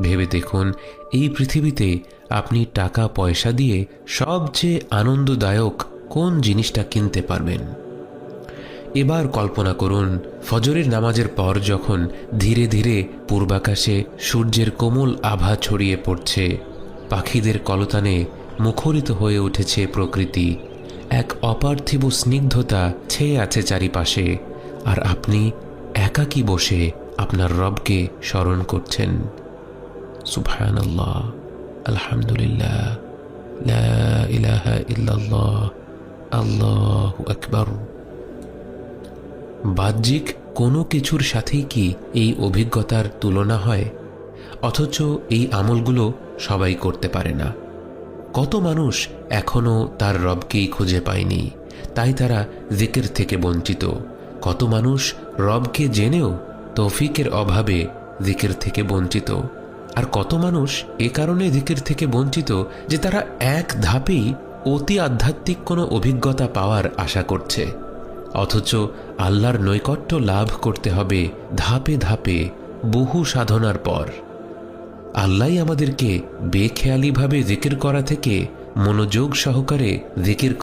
ভেবে দেখুন, এই পৃথিবীতে আপনি টাকা, পয়সা দিয়ে সবচেয়ে আনন্দদায়ক কোন জিনিসটা কিনতে পারবেন? এবার কল্পনা করুন, ফজরের নামাজের পর যখন ধীরে ধীরে পূর্বাকাশে সূর্যের কোমল আভা ছড়িয়ে পড়ছে, পাখিদের কলতানে মুখরিত হয়ে উঠেছে প্রকৃতি। এক অপার্থিব স্নিগ্ধতা ছেয়ে আছে চারিপাশে, আর আপনি একাকী বসে আপনার রবকে স্মরণ করছেন। সুবহানাল্লাহ, আলহামদুলিল্লাহ, লা ইলাহা ইল্লাল্লাহ, আল্লাহু আকবার। বাহ্যিক কোনো কিছুর সাথেই কি এই অভিজ্ঞতার তুলনা হয়? অথচ এই আমলগুলো সবাই করতে পারে না। কত মানুষ এখনও তার রবকেই খুঁজে পায়নি, তাই তারা জিকের থেকে বঞ্চিত। কত মানুষ রবকে জেনেও তৌফিকের অভাবে জিকের থেকে বঞ্চিত। আর কত মানুষ এ কারণে জিকের থেকে বঞ্চিত যে তারা এক ধাপেই অতি আধ্যাত্মিক কোনো অভিজ্ঞতা পাওয়ার আশা করছে। অথচ আল্লাহর নৈকট্য লাভ করতে হবে ধাপে ধাপে, বহু সাধনার পর। আল্লাহ আমাদেরকে বেখেয়ালিভাবে জিকির করা থেকে মনোযোগ সহকারে জিকির